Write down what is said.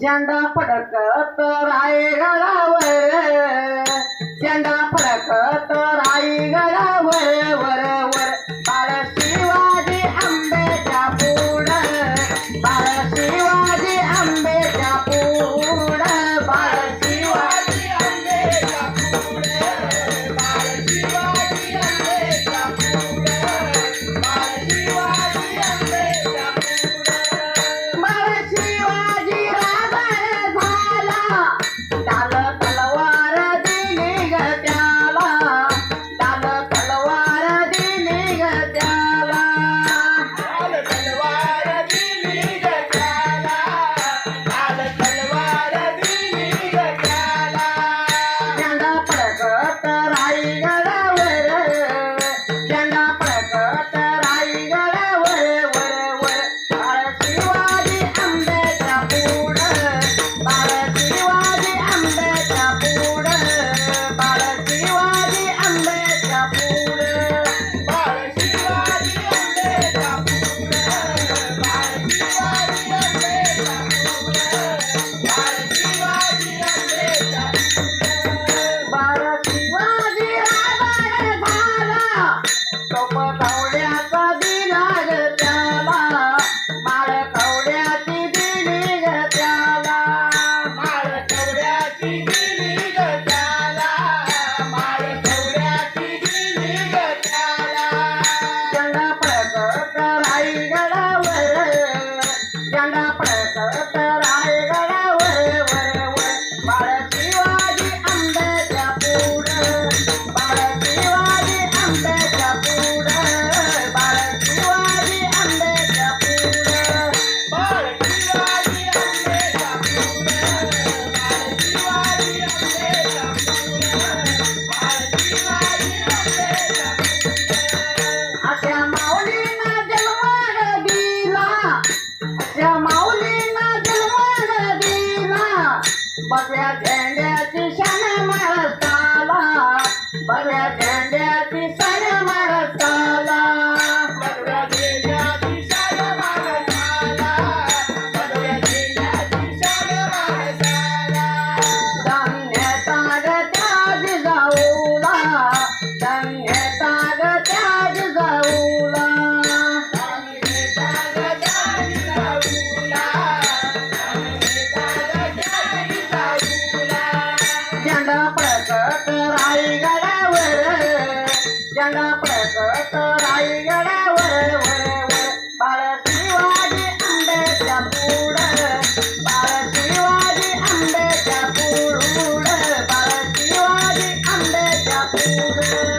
झेंडा फडक तर आई गडावर झेंडा फडकत राई गडावर but we are गणपत रायगडावर वर वर बाळ शिवाजी आंब्याच्या पुढ बाळ शिवाजी आंब्याच्या पुढ बाळ शिवाजी आंब्याच्या पुढ.